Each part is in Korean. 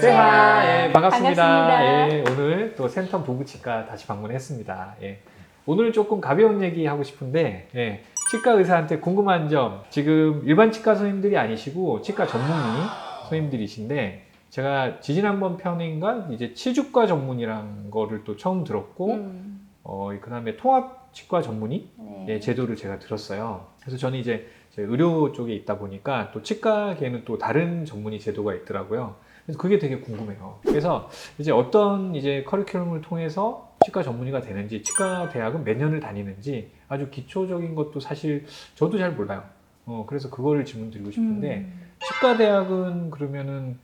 세하 예, 반갑습니다. 반갑습니다. 예, 오늘 또 센텀 부부치과 다시 방문했습니다. 예. 오늘 조금 가벼운 얘기 하고 싶은데 예, 치과 의사한테 궁금한 점 지금 일반 치과 선생님들이 아니시고 치과 전문의 선생님들이신데 제가 지지난번 편인가 이제 치주과 전문이란 거를 또 처음 들었고 음, 어, 그 다음에 통합치과 전문의 네. 예, 제도를 제가 들었어요. 그래서 저는 이제 제 의료 쪽에 있다 보니까 또 치과계는 또 다른 전문의 제도가 있더라고요. 그래서 그게 되게 궁금해요. 그래서 이제 어떤 이제 커리큘럼을 통해서 치과 전문의가 되는지, 치과 대학은 몇 년을 다니는지 아주 기초적인 것도 사실 저도 잘 몰라요. 어, 그래서 그거를 질문 드리고 싶은데 음. 치과 대학은 그러면은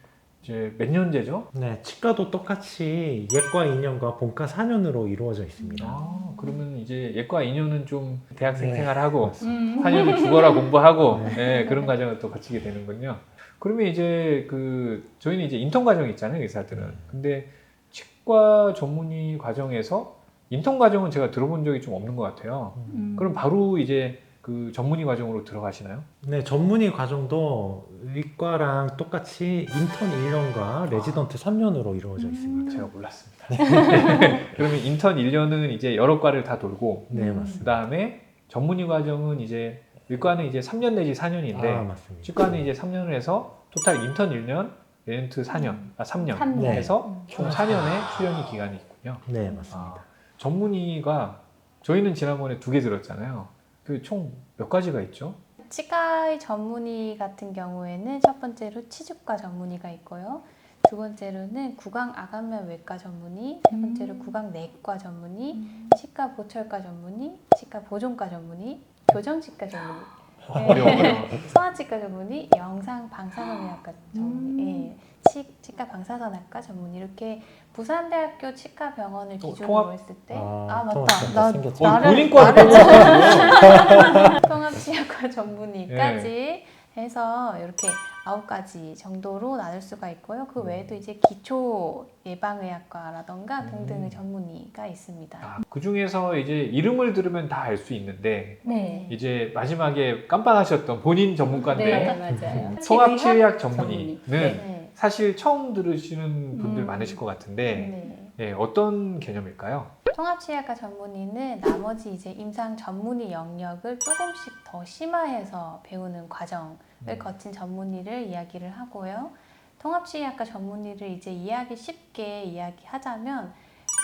이제 몇 년제죠? 네, 치과도 똑같이 예과 2년과 본과 4년으로 이루어져 있습니다. 아, 그러면 이제 예과 2년은 좀 대학생 네. 생활하고 음. 4년을 죽어라 공부하고 네. 네, 그런 과정을 또 거치게 되는군요. 그러면 이제 그 저희는 이제 인턴 과정이 있잖아요 의사들은. 음. 근데 치과 전문의 과정에서 인턴 과정은 제가 들어본 적이 좀 없는 것 같아요. 음. 그럼 바로 이제 그 전문의 과정으로 들어가시나요? 네, 전문의 과정도 의과랑 똑같이 인턴 1년과 레지던트 3년으로 이루어져 있습니다. 제가 몰랐습니다. 그러면 인턴 1년은 이제 여러 과를 다 돌고 네, 음. 맞습니다. 그 다음에 전문의 과정은 이제 의과는 이제 3년 내지 4년인데 아, 맞습니다. 치과는 이제 3년을 해서 토탈 인턴 1년, 레전트 4년, 아 3년 삼 년. 해서 총 4년의 수련이 기간이 있군요. 네, 맞습니다. 아, 전문의가 저희는 지난번에 두 개 들었잖아요. 그 총 몇 가지가 있죠? 치과의 전문의 같은 경우에는 첫 번째로 치주과 전문의가 있고요. 두 번째로는 구강 아간면 외과 전문의, 세 번째로 구강 내과 전문의, 치과 보철과 전문의, 치과 보존과 전문의, 교정치과 전문의, 어려워, 어려워. 소아치과 전문의, 영상 방사선의학과 전문의, 예, 치, 치과 방사선학과 전문의 이렇게 부산대학교 치과병원을 어, 기준으로 통합? 했을 때, 아, 아, 맞다, 통합치과 나 생겼죠. 어, 나를 본인 거 나를 빼고 통합치약과 전문의까지 해서 이렇게 아홉 가지 정도로 나눌 수가 있고요. 그 외에도 이제 기초 예방의학과라던가 등등의 음. 전문의가 있습니다. 아, 그 중에서 이제 이름을 들으면 다 알 수 있는데 네. 이제 마지막에 깜빡하셨던 본인 전문가인데 네, 맞아요. 통합치의학 전문의는 전문의. 네. 네. 사실 처음 들으시는 분들 음. 많으실 것 같은데 네. 예, 어떤 개념일까요? 통합치약과 전문의는 나머지 이제 임상 전문의 영역을 조금씩 더 심화해서 배우는 과정을 음. 거친 전문의를 이야기를 하고요. 통합치의학과 전문의를 이제 이해하기 쉽게 이야기하자면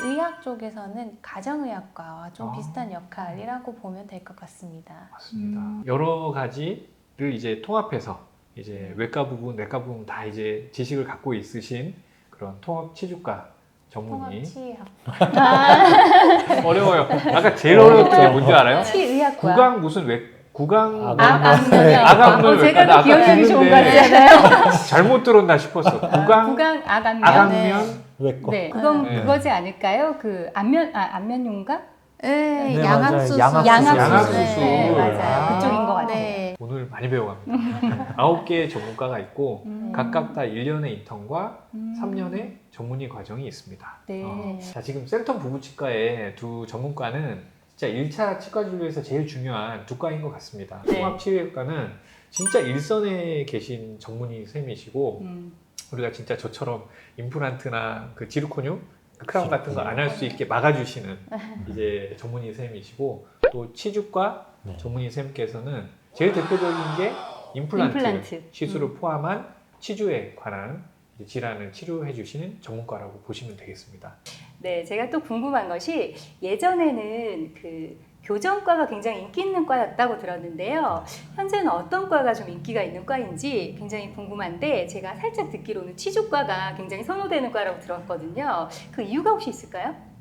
의학 쪽에서는 가정의학과와 좀 아. 비슷한 역할이라고 보면 될 것 같습니다. 맞습니다. 음. 여러 가지를 이제 통합해서 이제 외과 부분, 내과 부분 다 이제 지식을 갖고 있으신 그런 통합 치주과 전문의 통합치의학 어려워요. 아까 제일 어려웠던 게 뭔지 알아요? 치의학과. 구강 무슨 외 구강 아, 아, 아, 네. 아강물 어, 제가 외과. 더 기억력이 좋은 것 듣는데 같잖아요. 잘못 들었나 싶었어. 구강 구강 아간면. 아강면 외과. 네, 그건 네. 그거지 않을까요? 그 안면 아 안면용가? 네, 네, 양압수술. 맞아요. 양압수술. 양압수술. 네, 맞아요. 아. 그쪽인 것 같아요. 네. 오늘 많이 배워갑니다. 아홉 개의 전문가가 있고 음. 각각 다 1년의 인턴과 음. 3년의 전문의 과정이 있습니다. 네. 어, 자, 지금 센텀 부부치과의 두 전문과는 진짜 1차 치과 진료에서 제일 중요한 두 과인 것 같습니다. 네. 통합치료과는 진짜 일선에 계신 전문의 쌤이시고 음. 우리가 진짜 저처럼 임플란트나 그 지르코늄, 그 크라운 같은 거 안 할 수 있게 막아주시는 이제 전문의 쌤이시고 또 치주과 네. 전문의 쌤께서는 제일 대표적인 게 임플란트, 임플란트. 시술을 음. 포함한 치주에 관한 질환을 치료해 주시는 전문가라고 보시면 되겠습니다. 네, 제가 또 궁금한 것이 예전에는 그 교정과가 굉장히 인기 있는 과였다고 들었는데요. 현재는 어떤 과가 좀 인기가 있는 과인지 굉장히 궁금한데 제가 살짝 듣기로는 치주과가 굉장히 선호되는 과라고 들었거든요. 그 이유가 혹시 있을까요?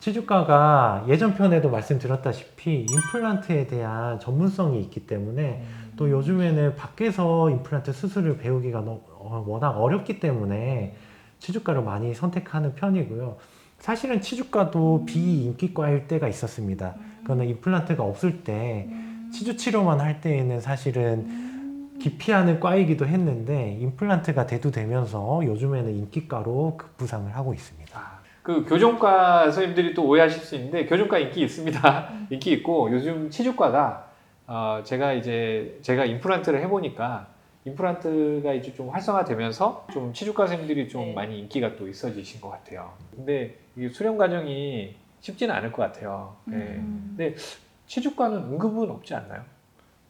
치주과가 예전 편에도 말씀드렸다시피 임플란트에 대한 전문성이 있기 때문에 또 요즘에는 밖에서 임플란트 수술을 배우기가 너- 어, 워낙 어렵기 때문에 치주과를 많이 선택하는 편이고요. 사실은 치주과도 비인기과일 때가 있었습니다. 그거는 임플란트가 없을 때 치주 치료만 할 때에는 사실은 기피하는 과이기도 했는데 임플란트가 대두되면서 요즘에는 인기과로 급부상을 하고 있습니다. 아, 그 교정과 선생님들이 또 오해하실 수 있는데 교정과 인기 있습니다. 인기 있고 요즘 치주과가 어, 제가 이제 제가 임플란트를 해보니까 임플란트가 이제 좀 활성화되면서 좀 치주과 선생님들이 좀 네. 많이 인기가 또 있어지신 것 같아요. 근데 이 수련 과정이 쉽지는 않을 것 같아요. 네. 음. 근데 치주과는 응급은 없지 않나요?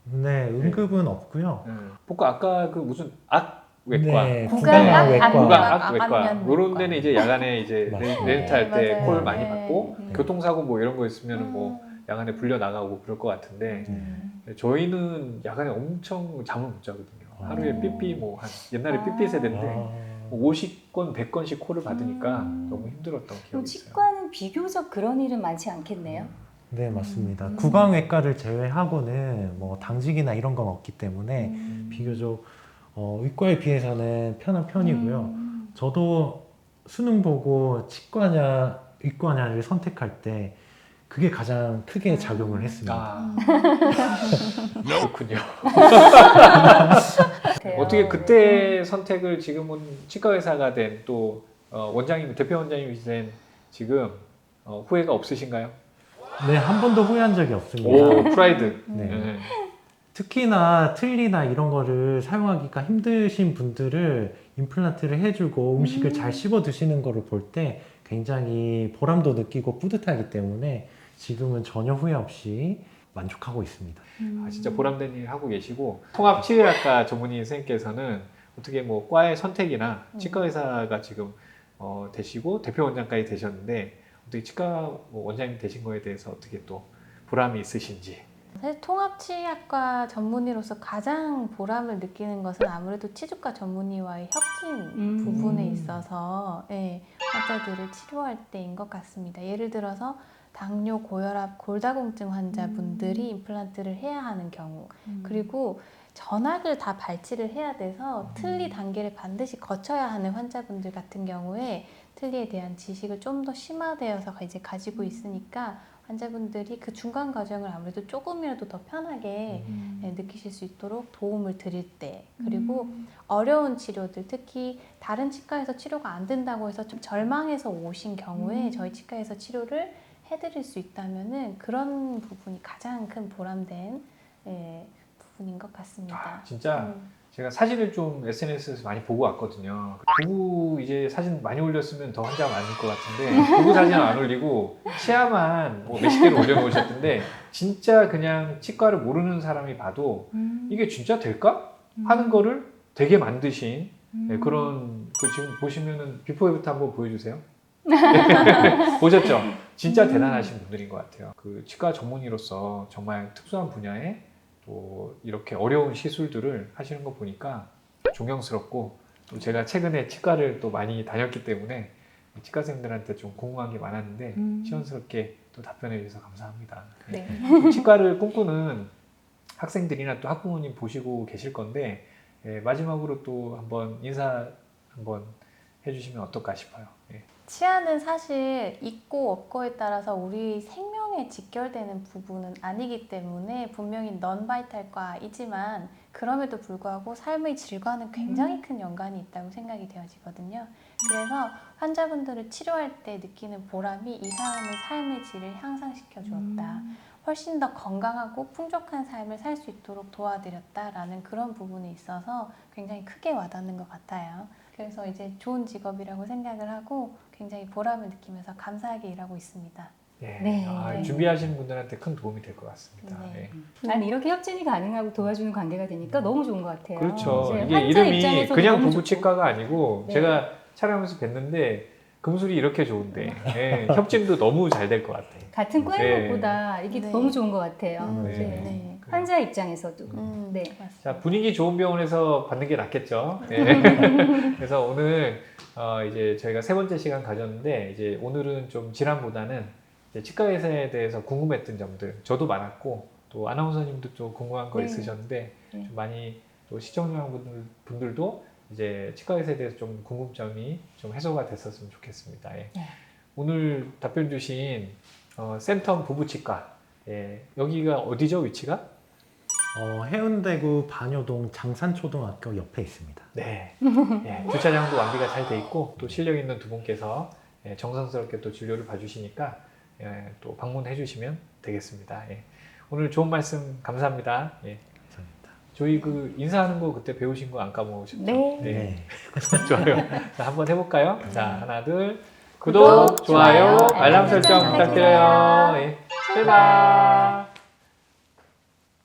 네, 응급은 없고요. 음. 보까 아까 그 무슨 악 외과, 네. 구강 외과. 악 외과 안면 이런 외과. 데는 이제 야간에 이제 맞습니다. 렌트 할때 네, 콜 맞아요. 많이 네. 받고 네. 교통사고 뭐 이런 거 있으면 뭐 음. 야간에 불려 나가고 그럴 것 같은데 음. 저희는 야간에 엄청 잠을 못 자거든요. 하루에 어. 삐삐 뭐 한 옛날에 아. 삐삐 세대인데 아, 뭐 50건, 100건씩 콜을 받으니까 음. 너무 힘들었던 기억이 있어요. 치과는 비교적 그런 일은 많지 않겠네요. 네, 맞습니다. 음. 구강외과를 제외하고는 뭐 당직이나 이런 건 없기 때문에 음. 비교적 어, 의과에 비해서는 편한 편이고요. 음. 저도 수능 보고 치과냐 의과냐를 선택할 때 그게 가장 크게 작용을 했습니다. 아, 음. 그렇군요. 같아요. 어떻게 네. 그때 선택을 지금은 치과 의사가 된 또 원장님, 대표 원장님이 된 지금 어, 후회가 없으신가요? 네, 한 번도 후회한 적이 없습니다. 오, 프라이드. 네. 네. 특히나 틀니나 이런 거를 사용하기가 힘드신 분들을 임플란트를 해주고 음식을 잘 씹어 드시는 거를 볼 때 굉장히 보람도 느끼고 뿌듯하기 때문에 지금은 전혀 후회 없이 만족하고 있습니다. 아, 진짜 보람된 일 하고 계시고 통합치료학과 전문의 선생님께서는 어떻게 뭐 과의 선택이나 음. 치과 의사가 지금 어, 되시고 대표 원장까지 되셨는데 어떻게 치과 뭐 원장님 되신 거에 대해서 어떻게 또 보람이 있으신지 사실 통합치의학과 전문의로서 가장 보람을 느끼는 것은 아무래도 치주과 전문의와의 협진 음. 부분에 있어서 예, 환자들을 치료할 때인 것 같습니다. 예를 들어서 당뇨, 고혈압, 골다공증 환자분들이 임플란트를 해야 하는 경우 그리고 전학을 다 발치를 해야 돼서 틀니 단계를 반드시 거쳐야 하는 환자분들 같은 경우에 틀니에 대한 지식을 좀 더 심화되어서 이제 가지고 있으니까 환자분들이 그 중간 과정을 아무래도 조금이라도 더 편하게 네, 느끼실 수 있도록 도움을 드릴 때 그리고 어려운 치료들 특히 다른 치과에서 치료가 안 된다고 해서 좀 절망해서 오신 경우에 음. 저희 치과에서 치료를 해드릴 수 있다면은 그런 부분이 가장 큰 보람된 예, 부분인 것 같습니다. 아, 진짜 음. 제가 사진을 좀 SNS에서 많이 보고 왔거든요. 부부 이제 사진 많이 올렸으면 더 환자가 많을 것 같은데 부부 사진은 안 올리고 치아만 뭐 몇십 개를 올려놓으셨던데 진짜 그냥 치과를 모르는 사람이 봐도 음. 이게 진짜 될까 하는 거를 되게 만드신 네, 그런 그 지금 보시면은 비포 애프터 한번 보여주세요. 보셨죠? 진짜 음. 대단하신 분들인 것 같아요. 그 치과 전문의로서 정말 특수한 분야에 또 이렇게 어려운 시술들을 하시는 거 보니까 존경스럽고 또 제가 최근에 치과를 또 많이 다녔기 때문에 치과 선생님들한테 좀 궁금한 게 많았는데 음. 시원스럽게 또 답변해 주셔서 감사합니다. 네. 치과를 꿈꾸는 학생들이나 또 학부모님 보시고 계실 건데 예, 마지막으로 또 한번 인사 한번 해주시면 어떨까 싶어요. 예. 치아는 사실 있고 없고에 따라서 우리 생명 에 직결되는 부분은 아니기 때문에 분명히 넌바이탈과이지만 그럼에도 불구하고 삶의 질과는 굉장히 큰 연관이 있다고 생각이 되어지거든요. 그래서 환자분들을 치료할 때 느끼는 보람이 이 사람의 삶의 질을 향상시켜 주었다. 훨씬 더 건강하고 풍족한 삶을 살 수 있도록 도와드렸다라는 그런 부분이 있어서 굉장히 크게 와닿는 것 같아요. 그래서 이제 좋은 직업이라고 생각을 하고 굉장히 보람을 느끼면서 감사하게 일하고 있습니다. 예. 네. 아, 준비하시는 분들한테 큰 도움이 될 것 같습니다. 네. 예. 아니 이렇게 협진이 가능하고 도와주는 관계가 되니까 너무 좋은 것 같아요. 그렇죠. 이게 이름이 그냥 부부치과가 아니고 네. 제가 촬영하면서 뵀는데 금술이 이렇게 좋은데 예, 협진도 너무 잘 될 것 같아요. 같은 과인 네. 것보다 이게 네. 너무 좋은 것 같아요. 음, 네. 네. 네. 그래요. 환자 입장에서도. 음, 네. 맞습니다. 자 분위기 좋은 병원에서 받는 게 낫겠죠. 네. 그래서 오늘 어, 이제 저희가 세 번째 시간 가졌는데 이제 오늘은 좀 질환보다는 치과 의사에 대해서 궁금했던 점들 저도 많았고 또 아나운서님도 좀 궁금한 거 네. 있으셨는데 네. 좀 많이 또 시청자 분들 분들도 이제 치과 의사에 대해서 좀 궁금점이 좀 해소가 됐었으면 좋겠습니다. 예. 네. 오늘 답변 주신 어, 센텀 부부치과 예, 여기가 어디죠 위치가? 어, 해운대구 반여동 장산초등학교 옆에 있습니다. 네. 예, 주차장도 완비가 잘 돼 있고 또 실력 있는 두 분께서 예, 정성스럽게 또 진료를 봐주시니까 예, 또 방문해 주시면 되겠습니다. 예. 오늘 좋은 말씀 감사합니다. 예, 감사합니다. 저희 그 인사하는 거 그때 배우신 거 안 까먹으셨죠? 네. 네. 네. 좋아요. 자, 한번 해볼까요? 자, 하나, 둘. 구독, 구독, 좋아요, 좋아요, 알람 설정 알람 설정 부탁드려요. 예. 출발!